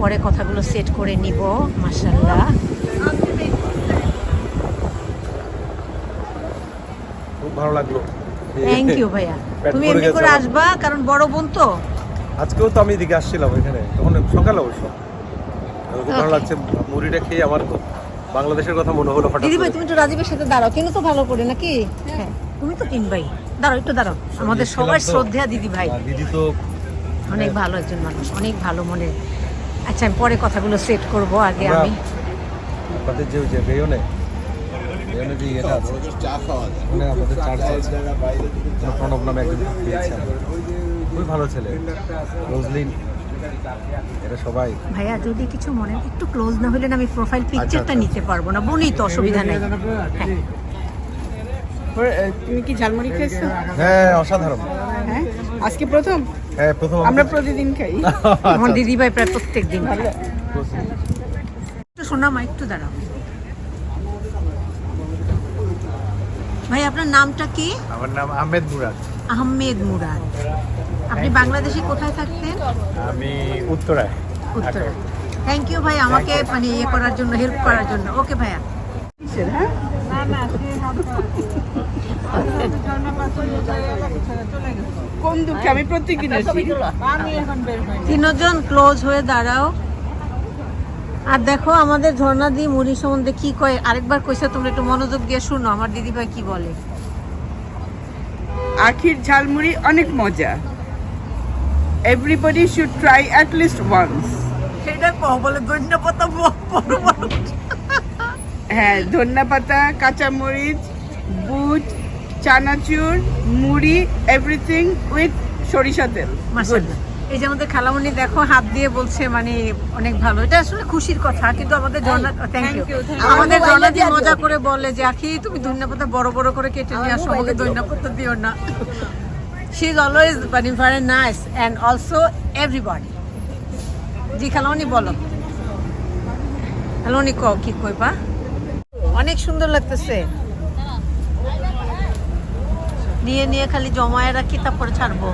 পরে কথাগুলো সেট করে নিব মাসাল্লাহ খুব ভালো লাগল। থ্যাংক ইউ ভাইয়া। তুমি এমনি করে আসবা কারণ বড় বোন তো। আজকেও তো আমি এদিকে আসছিলাম এখানে। তখন সকালে অবশ্য। খুব ভালো লাগছে। মুড়িটা খেয়ে আমার খুব বাংলাদেশের কথা মনে হলো হঠাৎ দিদি ভাই তুমি একটু রাজীবের সাথে দাঁড়াও। কিন্তু তো ভালো করে নাকি? হ্যাঁ। তুমি তো তিন ভাই। দাঁড়াও একটু দাঁড়াও। আমাদের সবার তো। শ্রদ্ধা দিদি ভাই। দিদি তো অনেক ভালো একজন মানুষ অনেক ভালো মনে আচ্ছা আমি পরে কথাগুলো সেট করব আগে আমি। আপনাদের যে যে বেয়নে বেয়নে যে ইয়েটা আছে ওখানে আমাদের চার্চ আছে ওখানে প্রণব নামে একজন পেয়েছে খুবই ভালো ছেলে। রোজলিন। এরা সবাই। ভাইয়া যদি কিছু মনে একটু ক্লোজ না হলে না আমি প্রোফাইল পিকচারটা আচ্ছা। নিতে পারব না। বলি তো অসুবিধা নেই। হ্যাঁ। তুমি কি ঝালমুড়ি খেয়েছো? হ্যাঁ অসাধারণ। হ্যাঁ? আজকে প্রথম? হ্যাঁ প্রথম আমরা প্রতিদিন খাই। আমার আচ্ছা, দিদি ভাই প্রায় প্রত্যেক দিন ভালো। একটু শোনা মা একটু দাঁড়াও। ভাই আপনার নামটা কি? আমার নাম আহমেদ মুরাদ। আহমেদ মুরাদ। আপনি বাংলাদেশে কোথায় থাকতেন? আমি উত্তরায়। উত্তর থ্যাংক ইউ ভাই আমাকে মানে ইয়ে করার জন্য হেল্প করার জন্য। ওকে ভাইয়া কিসের, হ্যাঁ কোন দুঃখে? আমি প্রত্যেকদিন আসি। তিনজন ক্লোজ হয়ে দাঁড়াও। আর দেখো আমাদের ঝর্ণা দি মুড়ি সম্বন্ধে কি কয়? আরেকবার কইছে তোমরা একটু মনোযোগ দিয়ে শুনো। আমার দিদি ভাই কি বলে? আখির ঝালমুড়ি অনেক মজা। Everybody should try at least সেটা বলে বড়। হ্যাঁ ধনিয়া পাতা কাঁচামরিচ বুট চানাচুর মুড়ি এভরিথিং উইথ সরিষা তেল। এই যে আমাদের খালামণি দেখো হাত দিয়ে বলছে মানে অনেক ভালো। এটা আসলে খুশির কথা কিন্তু আমাদের জর্না থ্যাংক ইউ আমাদের মজা করে বলে যে আখি তুমি ধন্যবাদ বড় বড় করে কেটে নিয়ে আসো আমাকে ধন্যবাদ দিও না। শি ইজ অলওয়েজ মানে very nice and also everybody জি খালামণি বলো। খালামণি কও কি কইবা? অনেক সুন্দর লাগতেছে। নিয়ে নিয়ে খালি জমায় রাখি তারপরে ছাড়বো।